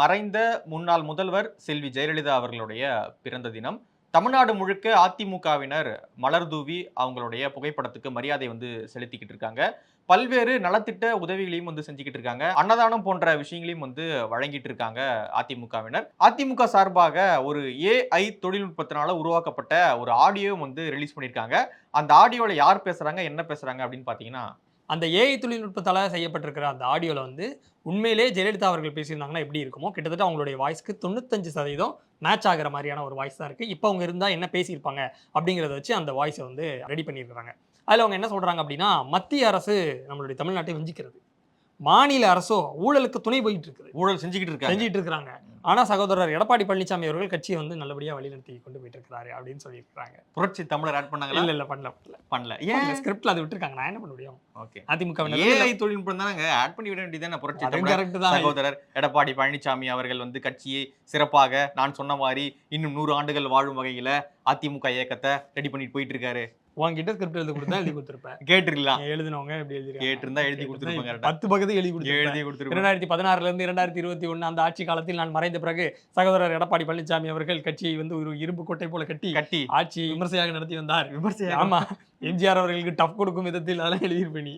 மறைந்த முன்னாள் முதல்வர் செல்வி ஜெயலலிதா அவர்களுடைய பிறந்த தினம். தமிழ்நாடு முழுக்க அதிமுகவினர் மலர் தூவி அவங்களுடைய புகைப்படத்துக்கு மரியாதை வந்து செலுத்திக்கிட்டு இருக்காங்க. பல்வேறு நலத்திட்ட உதவிகளையும் வந்து செஞ்சுக்கிட்டு இருக்காங்க. அன்னதானம் போன்ற விஷயங்களையும் வந்து வழங்கிட்டு இருக்காங்க அதிமுகவினர். அதிமுக சார்பாக ஒரு ஏஐ தொழில்நுட்பத்தினால உருவாக்கப்பட்ட ஒரு ஆடியோ வந்து ரிலீஸ் பண்ணியிருக்காங்க. அந்த ஆடியோவில் யார் பேசுகிறாங்க என்ன பேசுகிறாங்க அப்படின்னு பார்த்தீங்கன்னா அந்த ஏஐ தொழில்நுட்பத்தால் செய்யப்பட்டிருக்கிற அந்த ஆடியோவில் வந்து உண்மையிலே ஜெயலலிதா அவர்கள் பேசியிருந்தாங்கன்னா எப்படி இருக்குமோ? கிட்டத்தட்ட அவங்களுடைய வாய்ஸ்க்கு தொண்ணூத்தஞ்சு சதவீதம் மேட்ச் ஆகிற மாதிரியான ஒரு வாய்ஸ் தான் இருக்குது இப்போ அவங்க இருந்தால் என்ன பேசியிருப்பாங்க அப்படிங்கிறத வச்சு அந்த வாய்ஸை வந்து ரெடி பண்ணியிருக்கிறாங்க. அதில் அவங்க என்ன சொல்கிறாங்க அப்படின்னா மத்திய அரசு நம்மளுடைய தமிழ்நாட்டை வஞ்சிக்கிறது. மாநில அரசோ ஊழலுக்கு துணை போயிட்டு இருக்குது ஊழல் செஞ்சுக்கிட்டு இருக்காங்க. செஞ்சிட்டு இருக்கிறாங்க ஆனால் சகோதரர் எடப்பாடி பழனிசாமி அவர்கள் கட்சியை வந்து நல்லபடியாக வழிநடத்தி கொண்டு போயிட்டு இருக்கிறாரு அப்படின்னு சொல்லியிருக்கிறாங்க. புரட்சி தமிழர் ஆட் பண்ணாங்களா? இல்லை இல்லை பண்ணல. பண்ணல. பண்ணல ஏன்? ஸ்கிரிப்ட்ல அது விட்டுருக்காங்க. நான் என்ன பண்ண முடியும்? ஓகே. அதிமுக ஏஐ தொழில்நுட்பம் தானே ஆட் பண்ணி விட வேண்டியதானே புரட்சி தமிழர் கரெக்ட் தான். சகோதரர் எடப்பாடி பழனிசாமி அவர்கள் வந்து கட்சியை சிறப்பாக நான் சொன்ன மாதிரி இன்னும் நூறு ஆண்டுகள் வாழும் வகையில அதிமுக இயக்கத்தை ரெடி பண்ணிட்டு போயிட்டு இருக்காரு உங்ககிட்ட ஸ்கிரிப்ட் எழுதி கொடுத்தா எழுதி கொடுத்துருப்பேன். கேட்டிருக்கலாம் எழுதினவங்க எப்படி எழுதி கேட்டிருந்தா எழுதி கொடுத்துருப்பாங்க. பத்து பக்கத்து எழுதி கொடுத்துருப்பேன். எழுதி கொடுத்துருப்பாங்க இரண்டாயிரத்தி பதினாறுல இருந்து இரண்டாயிரத்தி இருபத்தி ஒண்ணு அந்த ஆட்சி காலத்தில் நான் மறைந்த பிறகு சகோதரர் எடப்பாடி பழனிசாமி அவர்கள் கட்சியை வந்து ஒரு இரும்பு கோட்டை போல கட்டி கட்டி ஆட்சி விமர்சையாக நடத்தி வந்தார். விமர்சனம் ஆமா எம்ஜிஆர் அவர்களுக்கு டஃப் கொடுக்கும் விதத்தில் அதெல்லாம் எழுதியிருப்பேன் நீ.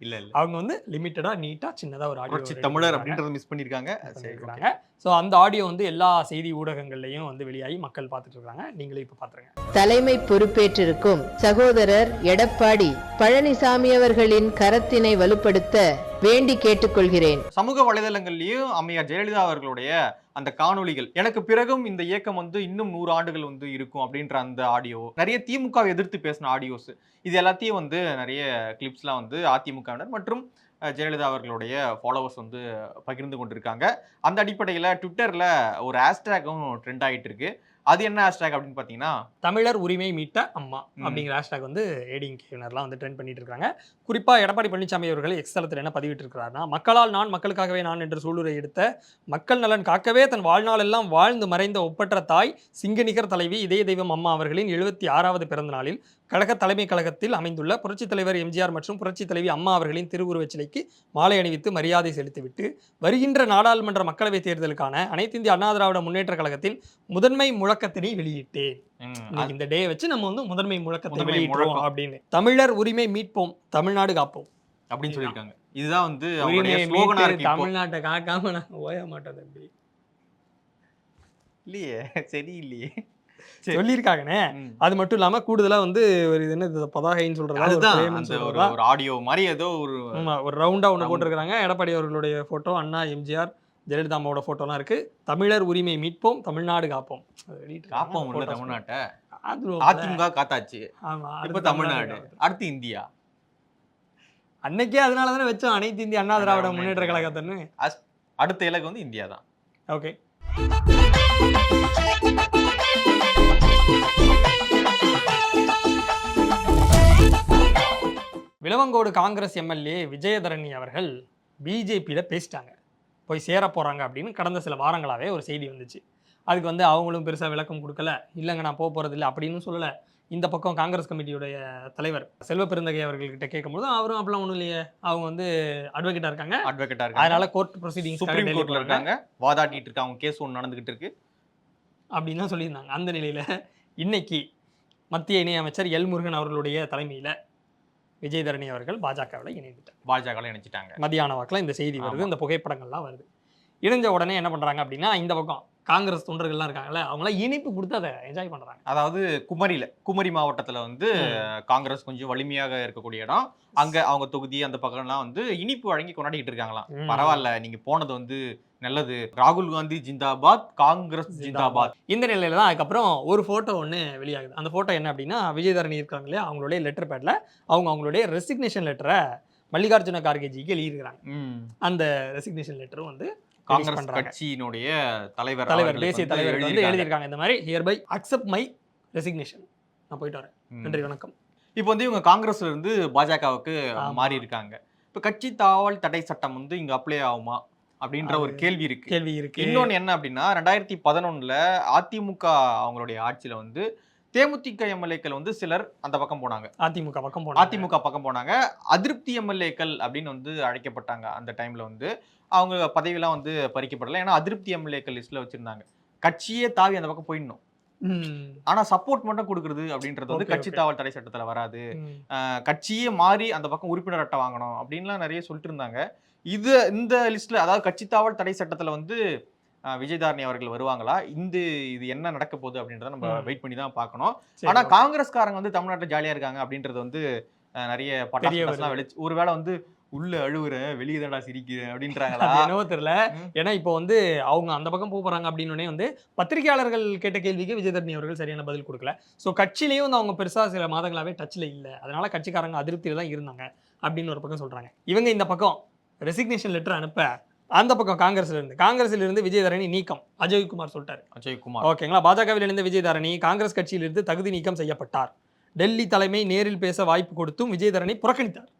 இல்ல இல்ல. அவங்க வந்து லிமிட்டடா நீட்டா சின்னதா ஒரு ஆடியோ தமிழர் அப்படின்றத மிஸ் பண்ணிருக்காங்க. பண்ணிருக்காங்க ஸோ அந்த ஆடியோ வந்து எல்லா செய்தி ஊடகங்கள்லையும் வந்து வெளியாகி மக்கள் பார்த்துட்டு இருக்காங்க நீங்களே இப்போ பார்த்துருங்க. தலைமை பொறுப்பேற்றிருக்கும் சகோதரர் எடப்பாடி பழனிசாமி அவர்களின் கரத்தினை வலுப்படுத்த வேண்டி கேட்டுக்கொள்கிறேன். சமூக வலைதளங்கள்லயும் அம்மையார் ஜெயலலிதா அவர்களுடைய அந்த காணொளிகள் எனக்கு பிறகும் இந்த இயக்கம் வந்து இன்னும் நூறு ஆண்டுகள் வந்து இருக்கும் அப்படின்ற அந்த ஆடியோ நிறைய திமுகவை எதிர்த்து பேசின ஆடியோஸ் இது எல்லாத்தையும் வந்து நிறைய கிளிப்ஸ்லாம் வந்து அதிமுகவினர் மற்றும் ஜெயலலிதா அவர்களுடைய ஃபாலோவர்ஸ் வந்து பகிர்ந்து கொண்டிருக்காங்க. அந்த அடிப்படையில் ட்விட்டரில் ஒரு ஹேஷ்டேக்கும் ட்ரெண்ட் ஆகிட்டு இருக்கு. அது என்ன ஹேஷ்டேக் அப்படின்னு பார்த்தீங்கன்னா தமிழர் உரிமை மீட்ட அம்மா. அப்படிங்கிற ஹேஷ்டாக் வந்து ஏடிஎம்கேனர்லாம் வந்து ட்ரெண்ட் பண்ணிட்டு இருக்காங்க குறிப்பா எடப்பாடி பழனிசாமி அவர்கள் எக்ஸ்தலத்தில் என்ன பதிவிட்டு இருக்கிறாருன்னா மக்களால் நான் மக்களுக்காகவே நான் என்ற சூளுரை எடுத்த மக்கள் நலன் காக்கவே தன் வாழ்நாளெல்லாம் வாழ்ந்து மறைந்த ஒப்பற்ற தாய் சிங்கநிகர் தலைவி இதய தெய்வம் அம்மா அவர்களின் எழுபத்தி ஆறாவது பிறந்த நாளில் கழக தலைமை கழகத்தில் அமைந்துள்ள புரட்சித் தலைவர் எம்ஜிஆர் மற்றும் புரட்சித் தலைவி அம்மா அவர்களின் திருவுருவச் சிலைக்கு மாலை அணிவித்து மரியாதை செலுத்திவிட்டு வருகின்ற நாடாளுமன்ற மக்களவைத் தேர்தலுக்கான அனைத்து இந்திய அண்ணா திராவிட முன்னேற்ற கழகத்தின் முதன்மை முழக்கத்தினை வெளியிட்டேன் இந்த டே வச்சு நம்ம வந்து முதன்மை முழக்கத்தை வெளியிடுவோம் முழக்கம். அப்படின்னு தமிழர் உரிமை மீட்போம் தமிழ்நாடு காப்போம் அப்படின்னு சொல்லியிருக்காங்க இதுதான் வந்து. தமிழ்நாட்டை காக்காம நாங்க ஓய மாட்டோம் தம்பி இல்லையே சரி இல்லையே. சொல்லியிருக்காங்கண்ணே. அது மட்டும் இல்லாம கூடுதலா வந்து ஒரு இது என்ன பதாகைன்னு சொல்றதா அதுதான் ஒரு ஆடியோ மாதிரி ஏதோ ஒரு ஒரு ரவுண்டா ஒன்று Round. போட்டிருக்காங்க எடப்பாடி அவர்களுடைய போட்டோ அண்ணா எம்ஜிஆர் ஜெயலலிதா அம்மாவோட போட்டோலாம் இருக்கு. தமிழர் உரிமை மீட்போம் தமிழ்நாடு காப்போம். காப்போம் உள்ள தமிழ்நாட்டை. அது அதிமுக காத்தாச்சு. இப்ப தமிழ்நாடு. அடுத்து இந்தியா. அன்னைக்கே அதனால தானே வச்சோம். அனைத்து இந்திய அண்ணா திராவிட முன்னேற்ற கழகத்தன்னு. அடுத்த இலக்கு வந்து இந்தியா தான் ஓகே விளவங்கோடு காங்கிரஸ் எம்எல்ஏ விஜயதரணி அவர்கள் பிஜேபியில் பேசிட்டாங்க. போய் சேர போகிறாங்க அப்படின்னு கடந்த சில வாரங்களாகவே ஒரு செய்தி வந்துச்சு. அதுக்கு வந்து அவங்களும் பெருசாக விளக்கம் கொடுக்கல. இல்லைங்க நான் போக போகிறதில்ல அப்படின்னு சொல்லலை. இந்த பக்கம் காங்கிரஸ் கமிட்டியுடைய தலைவர் செல்வ பெருந்தகை அவர்கள்கிட்ட கேட்கும்போது அவரும் அப்படிலாம் ஒன்றும் இல்லையே. அவங்க வந்து அட்வொகேட்டாக இருக்காங்க. அட்வொகேட்டா இருக்காங்க. அதனால கோர்ட் ப்ரொசீடிங்ஸ் சுப்ரீம் கோர்ட்ல இருக்காங்க. வாதாடிட்டு இருக்காங்க. கேஸ் ஒன்று நடந்துகிட்டு இருக்கு. அப்படின்னு தான் சொல்லியிருந்தாங்க. அந்த நிலையில் இன்னைக்கு மத்திய இணையமைச்சர் எல் முருகன் அவர்களுடைய தலைமையில் விஜயதரணி அவர்கள் பாஜகவில் இணைந்துட்டார். பாஜக இணைச்சிட்டாங்க மதியான வாக்கில் இந்த செய்தி வருது. இந்த புகைப்படங்கள்லாம் வருது. இணைஞ்ச உடனே என்ன பண்ணுறாங்க அப்படின்னா இந்த பக்கம் காங்கிரஸ் தொண்டர்கள்லாம் இருக்காங்கல்ல அவங்களாம் இனிப்பு கொடுத்து அதை என்ஜாய் பண்ணுறாங்க அதாவது குமரியில குமரி மாவட்டத்துல வந்து காங்கிரஸ் கொஞ்சம் வலிமையாக இருக்கக்கூடிய இடம். அங்க அவங்க தொகுதி அந்த பக்கம்லாம் வந்து இனிப்பு வழங்கி கொண்டாடிட்டு இருக்காங்களாம். பரவாயில்ல நீங்க போனது வந்து நல்லது. ராகுல் காந்தி ஜிந்தாபாத் காங்கிரஸ் ஜிந்தாபாத். இந்த நிலையில தான் அதுக்கப்புறம் ஒரு ஃபோட்டோ ஒன்று வெளியாகுது. அந்த ஃபோட்டோ என்ன அப்படின்னா விஜயதரணி இருக்காங்க இல்லையா அவங்களுடைய லெட்டர் பேட்ல அவங்க அவங்களுடைய ரெசிக்னேஷன் லெட்டரை மல்லிகார்ஜுன கார்கேஜிக்கு எழுதியிருக்கிறாங்க. அந்த ரெசிக்னேஷன் லெட்டரும் வந்து காங்கிரஸ். கட்சியினுடைய தலைவர் தலைவர் தேசிய தலைவர் வந்து எழுதியிருக்காங்க. இந்த மாதிரி hereby accept my resignation நான் போயிட்டு வரேன். நன்றி வணக்கம் இப்போ வந்து இவங்க காங்கிரஸ்ல இருந்து பாஜகவுக்கு. மாறி இருக்காங்க இப்போ கட்சி தாவல் தடை சட்டம் வந்து இங்க அப்ளை ஆகுமா அப்படின்ற ஒரு கேள்வி இருக்கு கேள்வி இருக்கு இன்னொன்னு என்ன அப்படின்னா ரெண்டாயிரத்தி பதினொன்னுல அதிமுக அவங்களுடைய ஆட்சியில வந்து தேமுதிக எம்எல்ஏக்கள் வந்து சிலர் அந்த பக்கம் போனாங்க. அதிமுக பக்கம் போனாங்க. அதிமுக பக்கம் போனாங்க. அதிருப்தி எம்எல்ஏக்கள் அப்படின்னு வந்து அழைக்கப்பட்டாங்க அந்த டைம்ல வந்து. அவங்க பதவியெல்லாம் வந்து பறிக்கப்படல. ஏன்னா அதிருப்தி எம்எல்ஏக்கள் லிஸ்ட்ல வச்சிருந்தாங்க. கட்சியே தாவி அந்த பக்கம் போயிடணும். ஆனா சப்போர்ட் மட்டும் கொடுக்கறது அப்படின்றது வந்து கட்சி. தாவல் தடை சட்டத்துல வராது. கட்சியே மாறி அந்த பக்கம் உறுப்பினர் அட்டை வாங்கணும் அப்படின்லாம் நிறைய சொல்லிட்டு இருந்தாங்க. இது இந்த லிஸ்ட்ல அதாவது கட்சி தாவல் தடை சட்டத்துல வந்து விஜயதாரணி அவர்கள் வருவாங்களா இந்த இது என்ன நடக்க போகுது அப்படின்றத நம்ம. வெயிட் பண்ணி தான் பார்க்கணும் ஆனா. காங்கிரஸ்காரங்க வந்து தமிழ்நாட்டுல ஜாலியா இருக்காங்க அப்படின்றது வந்து நிறைய பட்டாசுலாம். வெளிச்சு ஒருவேளை வந்து உள்ள அழுவுறேன் வெளியே தான்டா சிரிக்கிறேன் அப்படின்றாங்களா என்னவோ தெரியல. ஏன்னா இப்போ வந்து அவங்க அந்த பக்கம் போக போறாங்க அப்படின்னு வந்து பத்திரிகையாளர்கள் கேட்ட கேள்விக்கு விஜயதரணி அவர்கள் சரியான பதில் கொடுக்கல ஸோ கட்சியிலேயும் வந்து அவங்க பெருசா சில மாதங்களாவே டச்ல இல்ல அதனால கட்சிக்காரங்க அதிருப்தியில தான் இருந்தாங்க அப்படின்னு ஒரு பக்கம் சொல்றாங்க இவங்க இந்த பக்கம் ரெசிக்னேஷன் லெட்டர் அனுப்ப அந்த பக்கம் காங்கிரஸ்ல இருந்து காங்கிரஸ்ல இருந்து விஜயதரணி நீக்கம். அஜய்குமார் சொல்லிட்டாரு. அஜய்குமார். ஓகேங்களா? பாஜகவில் இணைந்த விஜயதரணி காங்கிரஸ் கட்சியிலிருந்து தகுதி நீக்கம் செய்யப்பட்டார். டெல்லி தலைமை நேரில் பேச வாய்ப்பு கொடுத்தும் விஜயதரணி புறக்கணித்தார்.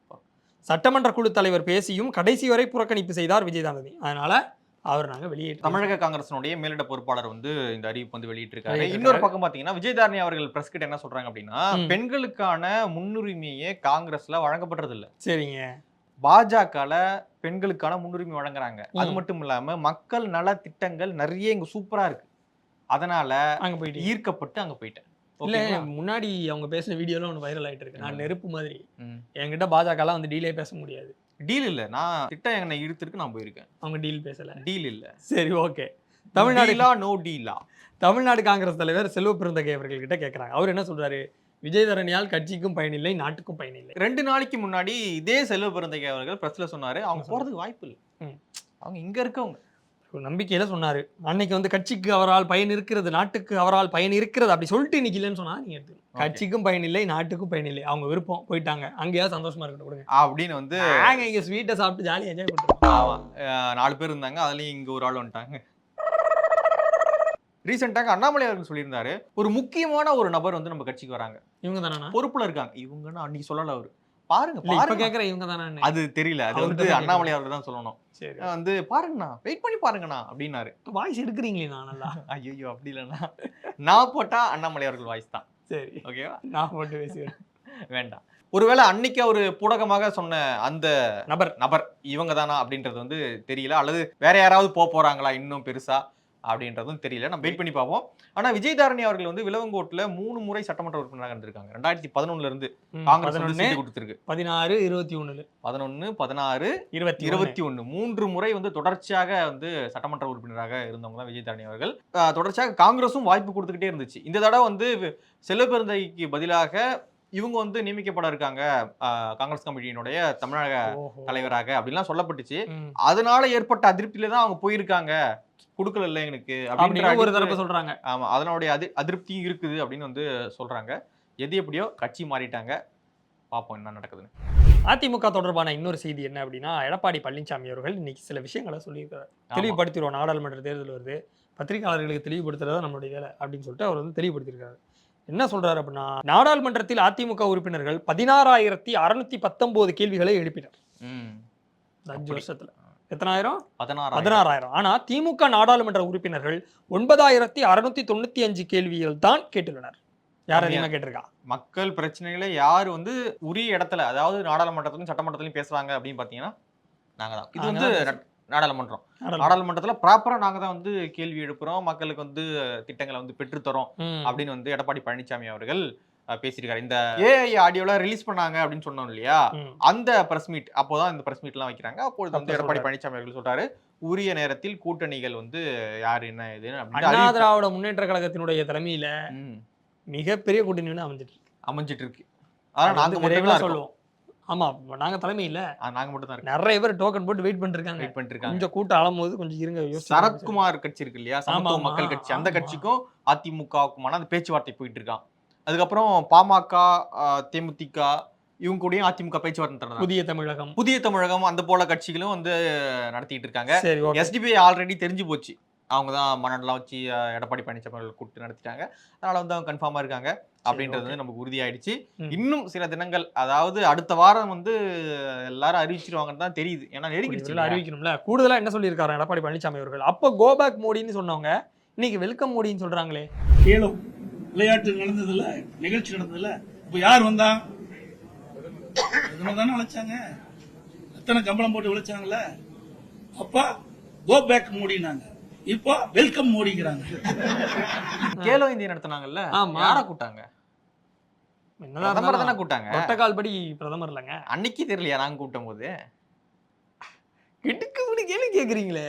சட்டமன்ற குழு தலைவர் பேசியும் கடைசி வரை புறக்கணிப்பு செய்தார் விஜயதரணி. அதனால அவர் நாங்க வெளியேற்ற தமிழக காங்கிரசினுடைய மேலிட பொறுப்பாளர் வந்து இந்த அறிவிப்பு வந்து வெளியிட்டிருக்காரு. இன்னொரு பக்கம் பாத்தீங்கன்னா விஜயதாரணி அவர்கள் பிரஸ் கிட்ட என்ன சொல்றாங்க அப்படின்னா. பெண்களுக்கான முன்னுரிமையே காங்கிரஸ்ல வழங்கப்படுறது இல்ல சரிங்க. பாஜகல பெண்களுக்கான முன்னுரிமை வழங்குறாங்க. அது. மட்டும் இல்லாம மக்கள் நல திட்டங்கள் நிறைய இங்க சூப்பரா இருக்கு. அதனால அங்க போயிட்டு ஈர்க்கப்பட்டு அங்க போயிட்டேன். இல்ல? முன்னாடி அவங்க பேசின வீடியோலாம் ஒன்று வைரல் ஆயிட்டு இருக்கு. நான். நெருப்பு மாதிரி. என்கிட்ட பாஜகலாம் வந்து டீலே பேச முடியாது. டீல் இல்ல. நான் திட்டம் என்னை இழுத்துருக்கு நான் போயிருக்கேன். அவங்க டீல் பேசல. டீல் இல்ல. சரி ஓகே. தமிழ்நாடு டீலா நோ டீலா தமிழ்நாடு காங்கிரஸ் தலைவர் செல்வ பெருந்தகை அவர்கள் கிட்ட கேட்கறாங்க அவர் என்ன சொல்றாரு? விஜயதரணியால் கட்சிக்கும் பயனில்லை நாட்டுக்கும் பயனில்லை. ரெண்டு நாளைக்கு முன்னாடி இதே செல்வ பெருந்தகை அவர்கள் பிரஸ்ல சொன்னாரு. அவங்க போறதுக்கு வாய்ப்பு இல்லை. ம். அவங்க இங்க இருக்கவங்க. நம்பிக்கையில சொன்னாரு. அன்னைக்கு வந்து கட்சிக்கு அவரால் பயன் இருக்கிறது நாட்டுக்கு அவரால் பயன் இருக்கிறது அப்படி சொல்லிட்டு இன்னைக்கு இல்லைன்னு சொன்னா நீங்க. கட்சிக்கும் பயன் இல்லை நாட்டுக்கும் பயன் இல்லை அவங்க விருப்பம். போயிட்டாங்க. அங்கேயாவது சந்தோஷமா இருக்கட்டும் கொடுங்க. அப்படின்னு வந்து இங்க ஸ்வீட்டை சாப்பிட்டு ஜாலியா என்ஜாய் அஹ் நாலு பேர் இருந்தாங்க. அதுலயும் இங்க ஒரு ஆள் வந்துட்டாங்க. ரீசெண்டாக அண்ணாமலை அவர்கள் சொல்லியிருந்தாரு ஒரு முக்கியமான ஒரு நபர் வந்து நம்ம கட்சிக்கு வராங்க. இவங்க தானா பொறுப்புல இருக்காங்க. இவங்கன்னு அன்னைக்கு சொல்லல அவரு. பாருங்க பாருங்க. கேக்குற இவங்க தானே அது தெரியல. அது வந்து அண்ணாமலை அவர்கள் தான் சொல்லணும். சரி வந்து பாருங்கண்ணா வெயிட் பண்ணி பாருங்கண்ணா அப்படின்னாரு. வாய்ஸ் எடுக்கிறீங்களே நான் நல்லா. ஐயோ அப்படி இல்லைண்ணா. நான் போட்டா அண்ணாமலை அவர்கள் வாய்ஸ் தான். சரி. ஓகேவா நான் போட்டு பேசுவேன் வேண்டாம். ஒருவேளை அன்னைக்கு அவரு பூடகமாக சொன்ன அந்த நபர். நபர் இவங்க தானா அப்படின்றது வந்து தெரியல. அல்லது வேற யாராவது போக போறாங்களா இன்னும் பெருசா? அப்படின்றதும் தெரியல. நம்ம வெயிட் பண்ணி பார்ப்போம். ஆனா விஜயதாரணி அவர்கள் வந்து விலவங்கோட்ல மூணு முறை சட்டமன்ற உறுப்பினராக இருந்திருக்காங்க. ரெண்டாயிரத்தி பதினொன்னுல இருந்து காங்கிரஸ் வந்து கொடுத்துருக்கு. பதினாறு இருபத்தி ஒண்ணுல. பதினொன்னு பதினாறு இருபத்தி இருபத்தி ஒண்ணு. மூன்று முறை வந்து தொடர்ச்சியாக வந்து சட்டமன்ற உறுப்பினராக இருந்தவங்க தான் விஜயதாரணி அவர்கள். ஆஹ் தொடர்ச்சியாக காங்கிரஸும் வாய்ப்பு கொடுத்துக்கிட்டே இருந்துச்சு. இந்த தடவை வந்து செல்வபெருந்தைக்கு பதிலாக இவங்க வந்து நியமிக்கப்பட இருக்காங்க. காங்கிரஸ் கமிட்டியினுடைய தமிழக. தலைவராக அப்படிலாம் சொல்லப்பட்டுச்சு. அதனால ஏற்பட்ட அதிருப்தியில தான் அவங்க போயிருக்காங்க. கொடுக்கல இல்லை எனக்கு அப்படின்ற அப்படின்னு ஒரு தரப்பு சொல்றாங்க. ஆமா அதனுடைய அதி அதிருப்தியும் இருக்குது அப்படின்னு வந்து சொல்றாங்க. எது எப்படியோ கட்சி மாறிட்டாங்க. பார்ப்போம் என்ன நடக்குதுன்னு. அதிமுக தொடர்பான இன்னொரு செய்தி என்ன அப்படின்னா எடப்பாடி பழனிசாமி அவர்கள் இன்னைக்கு சில விஷயங்களை சொல்லியிருக்காரு. தெளிவுபடுத்திடுவோம். நாடாளுமன்ற தேர்தல் வருது. பத்திரிகையாளர்களுக்கு தெளிவுபடுத்துறது நம்மளுடைய வேலை அப்படின்னு சொல்லிட்டு அவர் வந்து தெளிவுபடுத்தியிருக்காரு. என்ன சொல்றாரு அப்படின்னா நாடாளுமன்றத்தில் அதிமுக உறுப்பினர்கள் பதினாறாயிரத்தி அறுநூத்தி பத்தொன்பது கேள்விகளை எழுப்பினர். அஞ்சு. வருஷத்துல. எத்தனாயிரம்? பதினாறாயிரம். பதினாறாயிரம். ஆனா திமுக நாடாளுமன்ற உறுப்பினர்கள் ஒன்பதாயிரத்தி அறுநூத்தி தொண்ணூத்தி அஞ்சு கேள்விகள் தான் கேட்டுள்ளனர். யார். அதிகமா கேட்டிருக்கா? மக்கள் பிரச்சனைகளை யார் வந்து உரிய இடத்துல அதாவது நாடாளுமன்றத்திலும் சட்டமன்றத்திலும் பேசுறாங்க அப்படின்னு பாத்தீங்கன்னா நாங்க தான். இது வந்து நாடாளுமன்றம். நாடாளுமன்ற- நாடாளுமன்றத்துல ப்ராப்பரா நாங்க தான் வந்து கேள்வி எழுப்புறோம். மக்களுக்கு வந்து திட்டங்களை வந்து பெற்றுத்தரோம். அப்படின்னு வந்து எடப்பாடி பழனிசாமி அவர்கள் பேசியிருக்காரு. இந்த ஏஐ ஆடியோல ரிலீஸ் பண்ணாங்க அப்படின்னு சொன்னோம் இல்லையா. அந்த பிரஸ் மீட் அப்போதான் இந்த பிரஸ் மீட்லாம் வைக்கிறாங்க. அப்பொழுது வந்து எடப்பாடி சொல்றாரு. பழனிசாமி அவர்கள் சொல்றாரு உரிய நேரத்தில் கூட்டணிகள் வந்து யார் என்ன அப்படின்னு அண்ணா திராவிட முன்னேற்ற கழகத்தினுடைய தலைமையில மிகப்பெரிய கூட்டணி அமைஞ்சிட்டு இருக்கு. அமைஞ்சிட்டு இருக்கு ஆனா அது நாங்க வந்து மட்டும் விரைவில் தான் இருக்கோம். சொல்லுவோம். ஆமா நாங்க தலைமை இல்ல நாங்க மட்டும் தான் நிறைய பேர் டோக்கன் போட்டு வெயிட் பண்ணிருக்காங்க. வெயிட் பண்ணிட்டு இருக்காங்க கொஞ்சம் கூட்டம் அழும்போது கொஞ்சம் இருங்க சரத்குமார் கட்சி இருக்கு இல்லையா? சமத்துவ மக்கள் கட்சி. அந்த. கட்சிக்கும் அதிமுகவுக்குமான அந்த பேச்சுவார்த்தை போயிட்டு இருக்கான் அதுக்கப்புறம் பாமக ஆஹ், தேமுதிக இவங்க கூடயும் அதிமுக பேச்சுவார்த்தை நடத்துறாங்க. புதிய தமிழகம். புதிய தமிழகம் அந்த போல கட்சிகளும் வந்து நடத்திட்டு இருக்காங்க. சரி ஓகே. எஸ்டிபி ஆல்ரெடி தெரிஞ்சு போச்சு. அவங்க தான் மன்னன்லாம் வச்சு எடப்பாடி பழனிசாமி கூப்பிட்டு நடத்திட்டாங்க. அதனால வந்து அவங்க கன்ஃபார்மா இருக்காங்க அப்படின்றது வந்து நமக்கு உறுதியாயிடுச்சு. இன்னும் சில தினங்கள் அதாவது அடுத்த வாரம் வந்து எல்லாரும் அறிவிச்சிருவாங்கன்னு தான் தெரியுது. ஏன்னா நெருங்கிடுச்சு அறிவிக்கணும்ல. கூடுதலா என்ன சொல்லியிருக்காரு எடப்பாடி பழனிசாமி அவர்கள்? அப்போ கோபேக் மோடின்னு சொன்னவங்க இன்னைக்கு வெல்கம் மோடின்னு சொல்றாங்களே. கேளும் விளையாட்டு நடந்ததுல நிகழ்ச்சி நடந்ததுல இப்ப யார் வந்தா? தானே அழைச்சாங்க எத்தனை கம்பளம் போட்டு விளைச்சாங்கல்ல அப்பா கோ பேக் மோடினாங்க. இப்போ வெல்கம் மோடிங்கிறாங்க. கேலோ இந்தியா நடத்துனாங்கல்ல. யார கூட்டாங்க பிரதமர் தானே கூட்டாங்க ஒட்டக்கால் படி பிரதமர் இல்லைங்க. அன்னைக்கு தெரியலையா நாங்க கூட்டும் போது? கிடுக்கு முடி கேள்வி கேக்குறீங்களே.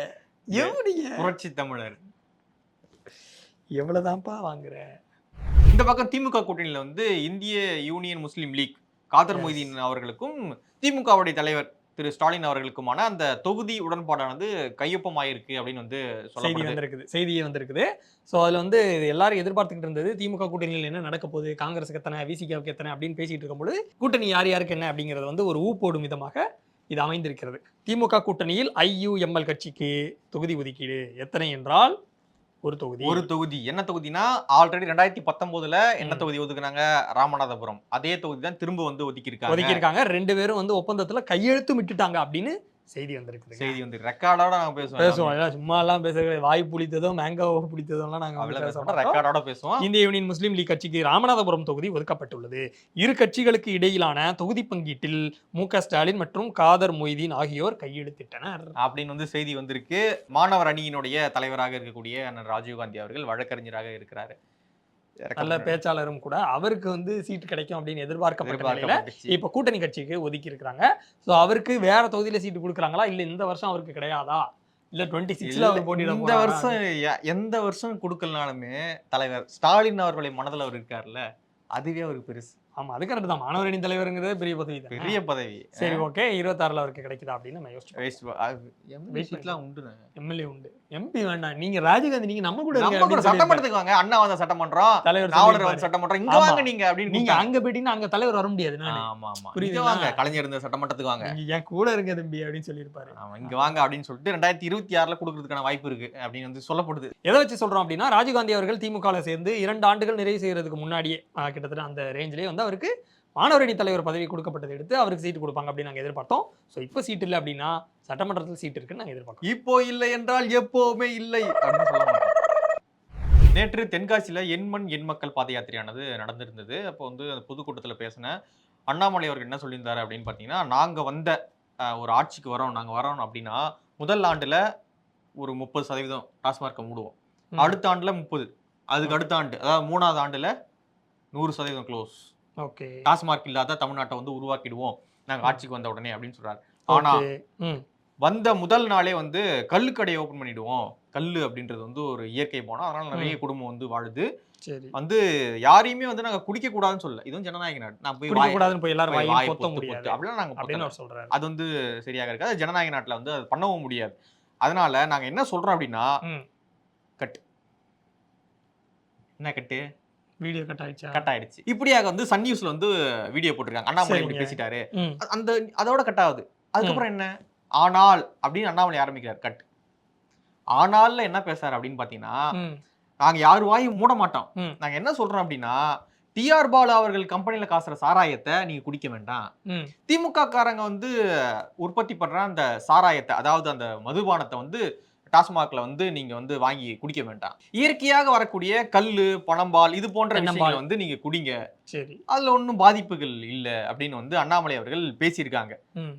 எப்படிங்க? புரட்சி தமிழர். எவ்வளவுதான்ப்பா வாங்குற? இந்த பக்கம் திமுக கூட்டணியில வந்து Indian Union Muslim League. Kader. Mohideen அவர்களுக்கும் திமுகவுடைய தலைவர் திரு ஸ்டாலின் அவர்களுக்குமான அந்த தொகுதி உடன்பாடானது கையொப்பமாயிருக்கு அப்படின்னு வந்து செய்தி வந்திருக்குது. செய்தியே வந்திருக்குது. ஸோ அதில் வந்து எல்லாரும் எதிர்பார்த்துக்கிட்டு இருந்தது திமுக கூட்டணியில் என்ன நடக்க போகுது காங்கிரஸுக்கு எத்தனை விசிகாவுக்கு எத்தனை அப்படின்னு பேசிட்டு இருக்கும்போது கூட்டணி யார் யாருக்கு என்ன அப்படிங்கிறது வந்து ஒரு ஊ போடும் விதமாக இது அமைந்திருக்கிறது. திமுக கூட்டணியில் ஐயுஎம்எல் கட்சிக்கு தொகுதி ஒதுக்கீடு எத்தனை என்றால் ஒரு தொகுதி. ஒரு தொகுதி. என்ன தொகுதினா ஆல்ரெடி ரெண்டாயிரத்தி பத்தொன்பதுல என்ன. தொகுதி ஒதுக்குனாங்க? ராமநாதபுரம். அதே தொகுதி தான் திரும்ப வந்து ஒதுக்கியிருக்காங்க. ஒதுக்கியிருக்காங்க. ரெண்டு பேரும் வந்து ஒப்பந்தத்துல கையெழுத்து விட்டுட்டாங்க அப்படின்னு செய்தி வந்திருக்குது செய்தி வந்து ரெக்கார்டோட நாங்க பேசுவோம் பேசுவோம். எல்லாம் சும்மா எல்லாம் பேசுறது வாய் புளித்ததோ மேங்கோ புளித்ததோலாம் நாங்க வந்து அவ்வளவு பேச பேச மாட்டோம். ரெக்கார்டோட பேசுவோம். இந்திய யூனியன் முஸ்லீம் லீக் கட்சிக்கு ராமநாதபுரம் தொகுதி ஒதுக்கப்பட்டுள்ளது. இரு கட்சிகளுக்கு இடையிலான தொகுதி பங்கீட்டில் மு ஸ்டாலின் மற்றும் காதர் மொய்தீன் ஆகியோர் கையெழுத்திட்டனர். அப்படின்னு வந்து செய்தி வந்திருக்கு. மாணவர் அணியினுடைய தலைவராக இருக்கக்கூடிய அண்ணன் ராஜீவ்காந்தி அவர்கள் வழக்கறிஞராக இருக்கிறாரு. நல்ல பேச்சாளரும் கூட அவருக்கு வந்து சீட் கிடைக்கும் அப்படின்னு எதிர்பார்க்கப்பட்ட. இப்ப கூட்டணி கட்சிக்கு ஒதுக்கி இருக்கிறாங்க. சோ அவருக்கு வேற தொகுதியில சீட்டு கொடுக்குறாங்களா? இல்ல இந்த வருஷம் அவருக்கு கிடையாதா? இல்ல டுவெண்ட்டி சிக்ஸ்ல அவர் போட்டியிட இந்த? வருஷம் எந்த வருஷம் கொடுக்கலனாலுமே தலைவர் ஸ்டாலின் அவர்களை மனதுல அவர் இருக்காருல்ல அதுவே அவருக்கு பெருசு. ஆமா அது கரெக்ட் தான் மாணவர் அணி தலைவருங்கிறது பெரிய பதவி பெரிய பதவி. சரி ஓகே இருபத்தாறுல அவருக்கு கிடைக்குதா அப்படின்னு நம்ம எல்லாம் உண்டுங்க. எம்எல்ஏ உண்டு. எம்பி வேண்டாம் நீங்க ராஜீவ்காந்தி நீங்க நம்ம கூட நம்ம கூட. சட்டமன்றத்துக்கு வாங்க அண்ணா வந்த சட்டமன்றம் தலைவர் நாவலர். வந்து சட்டமன்றம் இங்க. வாங்க நீங்க அப்படின்னு நீங்க. அங்க போயிட்டீங்கன்னா அங்க தலைவர் வர முடியாது. ஆமா ஆமா புரியுதுங்களா? வாங்க கலைஞர் இருந்த சட்டமன்றத்துக்கு வாங்க என் கூட இருங்க தம்பி அப்படின்னு சொல்லியிருப்பாரு இங்க வாங்க அப்படின்னு சொல்லிட்டு ரெண்டாயிரத்தி இருபத்தி ஆறுல கொடுக்கறதுக்கான வாய்ப்பு இருக்கு அப்படின்னு வந்து சொல்லப்படுது எதை வச்சு சொல்றோம் அப்படின்னா ராஜீவ்காந்தி அவர்கள் திமுக சேர்ந்து இரண்டு ஆண்டுகள் நிறைவு செய்யறதுக்கு முன்னாடியே கிட்டத்தட்ட அந்த ரேஞ்சிலே வந்து அவருக்கு மாணவர் அணி தலைவர் பதவி கொடுக்கப்பட்டதை எடுத்து அவருக்கு சீட்டு கொடுப்பாங்க அப்படின்னு நாங்க எதிர்பார்த்தோம். ஸோ இப்போ சீட் இல்லை அப்படின்னா சட்டமன்றத்தில் சீட் இருக்குன்னு நாங்க எதிர்பார்க்கோம் இப்போ இல்லை என்றால் எப்பவுமே இல்லை அப்படின்னு சொல்ல நேற்று தென்காசியில எண்மண் எண் மக்கள் பாத யாத்திரையானது நடந்திருந்தது. அப்போ வந்து அந்த பொதுக்கூட்டத்தில் பேசின அண்ணாமலை அவர்கள் என்ன சொல்லியிருந்தாரு அப்படின்னு பார்த்தீங்கன்னா நாங்க வந்த ஒரு ஆட்சிக்கு வரோம் நாங்க வரோம் அப்படின்னா முதல் ஆண்டுல ஒரு முப்பது சதவீதம் டாஸ்மார்க்கை மூடுவோம். அடுத்த ஆண்டுல முப்பது. அதுக்கு அடுத்த ஆண்டு அதாவது மூணாவது ஆண்டுல நூறு சதவீதம் க்ளோஸ் ஓகே. டாஸ்மார்க் இல்லாத தமிழ்நாட்டை வந்து உருவாக்கிடுவோம். நாங்க ஆட்சிக்கு வந்த உடனே அப்படின்னு சொல்றாரு. ஆனா வந்த முதல் நாளே வந்து கல்லுக்கடையை ஓபன் பண்ணிடுவோம். கல்லு அப்படின்றது வந்து ஒரு இயற்கை போனா அதனால நிறைய குடும்பம் வந்து வாழுது. வந்து யாரையுமே வந்து நாங்க குடிக்க கூடாதுன்னு சொல்லல. இதுவும் ஜனநாயக நாடு. நான் போய் கூடாதுன்னு போய் எல்லாரும் வாயை பொத்த முடியாது. அப்படிலாம் நாங்க அப்படின்னு சொல்றாரு. அது வந்து சரியாக இருக்காது. ஜனநாயக நாட்டுல வந்து அது பண்ணவும் முடியாது. அதனால நாங்க என்ன சொல்றோம் அப்படின்னா ம். என்ன கட்டு? வீடியோ கட் ஆயிடுச்சா? கட் ஆயிடுச்சு இப்படியாக வந்து சன் நியூஸ்ல வந்து வீடியோ போட்டிருக்காங்க. அண்ணாமலை இப்படி. பேசிட்டாரு. அந்த அதோட கட் ஆகுது. அதுக்கப்புறம் என்ன? ஆனால் அப்படின்னு அண்ணாமலை ஆரம்பிக்கிறார். கட் ஆனால்ல என்ன பேசுறாரு அப்படின்னு பாத்தீங்கன்னா நாங்க யார் வாயும் மூட மாட்டோம். நாங்க என்ன சொல்றோம் அப்படின்னா டிஆர் பாலு அவர்கள் கம்பெனில காசுற சாராயத்தை நீங்க குடிக்க வேண்டாம். திமுக காரங்க வந்து உற்பத்தி பண்ற அந்த சாராயத்தை அதாவது அந்த மதுபானத்தை வந்து டாஸ்மாக்ல வந்து நீங்க வந்து வாங்கி குடிக்க வேண்டாம். இயற்கையாக வரக்கூடிய கல்லு பணம்பால் இது போன்ற. விஷயங்களை வந்து நீங்க குடிங்க. சரி. அதுல ஒன்றும் பாதிப்புகள் இல்லை அப்படின்னு வந்து அண்ணாமலை அவர்கள் பேசியிருக்காங்க. ம்.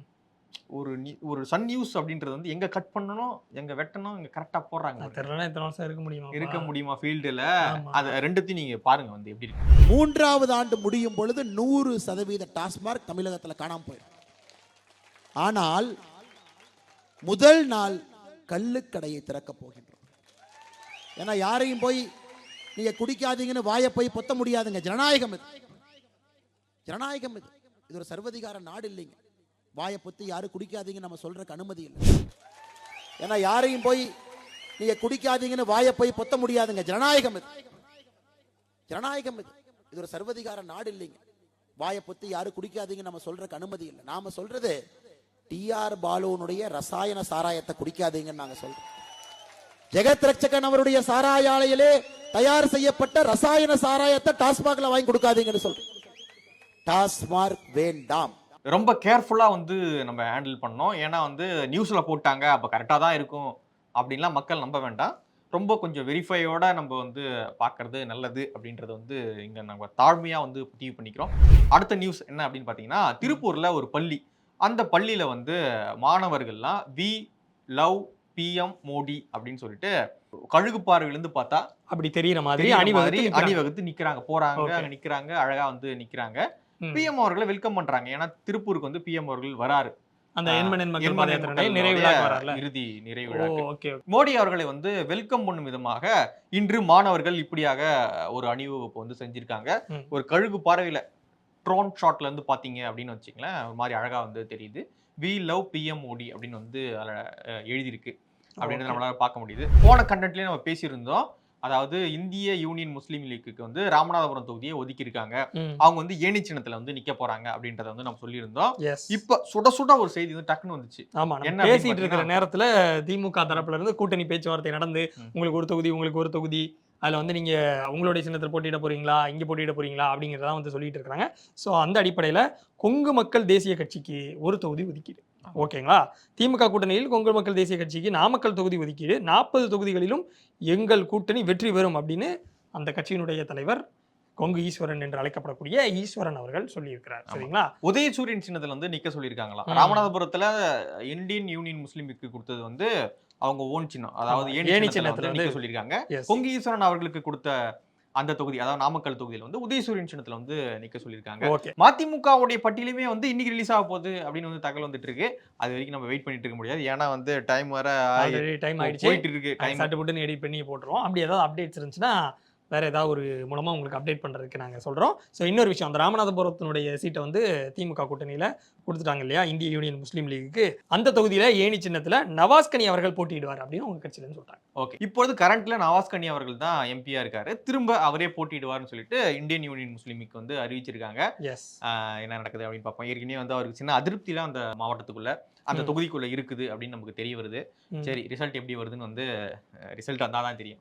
ஒரு ஒரு சன் நியூஸ் அப்படின்றது வந்து எங்க கட் பண்ணணும் எங்க வெட்டணும் எங்க கரெக்டா போடுறாங்க. தெரியலனா இத்தனை வருஷம் இருக்க முடியுமா? இருக்க முடியுமா ஃபீல்டுல. அது ரெண்டுத்தையும் நீங்க பாருங்க வந்து எப்படி இருக்கு. மூன்றாவது ஆண்டு முடியும் பொழுது நூறு சதவீத டாஸ்மார்க் தமிழகத்தில் காணாம போயிடும். ஆனால் முதல் நாள் கல்லுக்கடையை திறக்கப் போகின்றோம். ஏன்னா யாரையும் போய் நீங்க குடிக்காதீங்கன்னு வாயை போய் பொத்த முடியாதுங்க. ஜனநாயகம் இது. ஜனநாயகம் இது. இது ஒரு சர்வதிகார நாடு இல்லைங்க. வாயை பொத்தி யாரும் குடிக்காதீங்கன்னு நம்ம சொல்றதுக்கு அனுமதி இல்லை. ஏன்னா யாரையும் போய் நீங்க குடிக்காதீங்கன்னு வாயை போய் பொத்த முடியாதுங்க. ஜனநாயகம் இது. ஜனநாயகம் இது. இது ஒரு சர்வதிகார நாடு இல்லைங்க. வாயை பொத்தி யாரும் குடிக்காதீங்க நம்ம சொல்றதுக்கு அனுமதி இல்லை. நாம சொல்றது டிஆர் பாலுவனுடைய ரசாயன சாராயத்தை குடிக்காதீங்கன்னு நாங்க சொல்றோம். ஜெகத் ரட்சகன் அவருடைய சாராய ஆலையிலே தயார் செய்யப்பட்ட ரசாயன சாராயத்தை டாஸ்மாக்ல வாங்கி கொடுக்காதீங்கன்னு சொல்றேன் டாஸ்மார்க் வேண்டாம். ரொம்ப கேர்ஃபுல்லா வந்து நம்ம ஹேண்டில் பண்ணோம். ஏன்னா வந்து நியூஸ்ல போட்டாங்க அப்ப கரெக்டா தான் இருக்கும் அப்படின்லாம் மக்கள் நம்ப வேண்டாம். ரொம்ப கொஞ்சம் வெரிஃபையோட நம்ம வந்து பார்க்கறது நல்லது அப்படின்றது வந்து இங்க நம்ம தாழ்மையா வந்து பதிவு பண்ணிக்கிறோம். அடுத்த நியூஸ் என்ன அப்படின்னு பார்த்தீங்கன்னா திருப்பூர்ல ஒரு பள்ளி அந்த பள்ளியில வந்து மாணவர்கள்லாம் வி லவ் பிஎம் மோடி அப்படின்னு சொல்லிட்டு கழுகு பார்வையிலிருந்து பார்த்தா அப்படி தெரியுற மாதிரி அணிவகுத்து. அணிவகுத்து நிக்கிறாங்க போறாங்க. அங்க நிக்கிறாங்க அழகா வந்து நிக்கிறாங்க ம். பிஎம் அவர்களை வெல்கம் பண்றாங்க ஏன்னா திருப்பூருக்கு வந்து பிஎம் அவர்கள் வராரு அந்த இறுதி நிறைவு மோடி அவர்களை வந்து வெல்கம் பண்ணும் விதமாக இன்று மாணவர்கள் இப்படியாக ஒரு அணிவகுப்பு வந்து செஞ்சிருக்காங்க. ஒரு கழுகு பார்வையில ட்ரோன் ஷாட்ல இருந்து பாத்தீங்க அப்படின்னு வச்சுங்களேன் ஒரு மாதிரி அழகா வந்து தெரியுது. வி லவ் பிஎம் மோடி அப்படின்னு வந்து அதுல எழுதியிருக்கு. அப்படின்றத. நம்மளால பார்க்க முடியுது. போன கண்டென்ட்லயே நம்ம பேசியிருந்தோம். அதாவது இந்திய யூனியன் முஸ்லீம் லீக்குக்கு வந்து ராமநாதபுரம் தொகுதியை ஒதுக்கி இருக்காங்க ம். அவங்க வந்து ஏணி சின்னத்துல வந்து நிக்க போறாங்க அப்படின்றத வந்து நம்ம சொல்லியிருந்தோம். இப்ப சுட சுட ஒரு செய்தி வந்து டக்குன்னு வந்துச்சு. ஆமா என்ன பேசிட்டு இருக்கிற நேரத்துல திமுக தரப்புல இருந்து கூட்டணி பேச்சுவார்த்தை நடந்து. உங்களுக்கு ஒரு தொகுதி உங்களுக்கு ஒரு தொகுதி அதுல வந்து நீங்க உங்களுடைய சின்னத்தில் போட்டியிட போறீங்களா? இங்க போட்டியிட போறீங்களா? அப்படிங்கிறதெல்லாம் வந்து சொல்லிட்டு இருக்காங்க ஸோ அந்த அடிப்படையில கொங்கு மக்கள் தேசிய கட்சிக்கு ஒரு தொகுதி ஒதுக்கீடு. ஓகேங்களா? திமுக கூட்டணியில் கொங்கு மக்கள் தேசிய கட்சிக்கு நாமக்கல் தொகுதி ஒதுக்கீடு. நாற்பது தொகுதிகளிலும் எங்கள் கூட்டணி வெற்றி பெறும் அப்படின்னு அந்த கட்சியினுடைய தலைவர் கொங்கு ஈஸ்வரன் என்று அழைக்கப்படக்கூடிய ஈஸ்வரன் அவர்கள் சொல்லியிருக்கிறார். சரிங்களா? உதயசூரியன் சின்னத்துல வந்து நிக்க சொல்லியிருக்காங்களாம். ம். ராமநாதபுரத்துல இந்தியன் யூனியன் முஸ்லீமுக்கு கொடுத்தது வந்து அவங்க ஓன் சின்னம். அதாவது ஏணி சின்னத்துல வந்து சொல்லியிருக்காங்க. பொங்கி ஈஸ்வரன் அவர்களுக்கு கொடுத்த அந்த தொகுதி அதாவது நாமக்கல் தொகுதியில வந்து உதயசூரியன் சின்னத்துல வந்து நிக்க சொல்லியிருக்காங்க. மதிமுகவுடைய பட்டியலுமே வந்து இன்னைக்கு ரிலீஸ் ஆக போகுது அப்படின்னு வந்து தகவல் வந்துட்டு இருக்கு. அது வரைக்கும் நம்ம வெயிட் பண்ணிட்டு இருக்க முடியாது. ஏன்னா வந்து டைம் வர டைம் ஆயிடுச்சு. போயிட்டு இருக்கு. டைம் சட்டு புட்டுன்னு எடிட் பண்ணி போட்டுருவோம். அப்படி ஏதாவது அப்டேட்ஸ் இருந்துச்சுன்னா வேற ஏதாவது ஒரு மூலமா உங்களுக்கு அப்டேட் பண்றதுக்கு நாங்க சொல்றோம். ஸோ இன்னொரு விஷயம் அந்த ராமநாதபுரத்தினுடைய சீட்டை வந்து திமுக கூட்டணியில கொடுத்துட்டாங்க இல்லையா? இந்திய யூனியன் முஸ்லீம் லீக்குக்கு. அந்த தொகுதியில ஏணி சின்னத்துல நவாஸ்கனி அவர்கள் போட்டியிடுவார் அப்படின்னு உங்க கட்சியில இருந்து சொல்றாங்க. ஓகே இப்பொழுது கரண்ட்ல நவாஸ் கனி அவர்கள் தான் எம்பியா இருக்காரு. திரும்ப அவரே போட்டியிடுவார்னு சொல்லிட்டு இந்தியன் யூனியன் முஸ்லீமுக்கு வந்து அறிவிச்சிருக்காங்க. எஸ் என்ன நடக்குது அப்படின்னு பார்ப்போம். ஏற்கனவே வந்து அவருக்கு சின்ன அதிருப்திலாம் அந்த மாவட்டத்துக்குள்ள அந்த. தொகுதிக்குள்ள இருக்குது அப்படின்னு நமக்கு தெரிய வருது. சரி ரிசல்ட் எப்படி வருதுன்னு வந்து ரிசல்ட் வந்தால் தான் தெரியும்.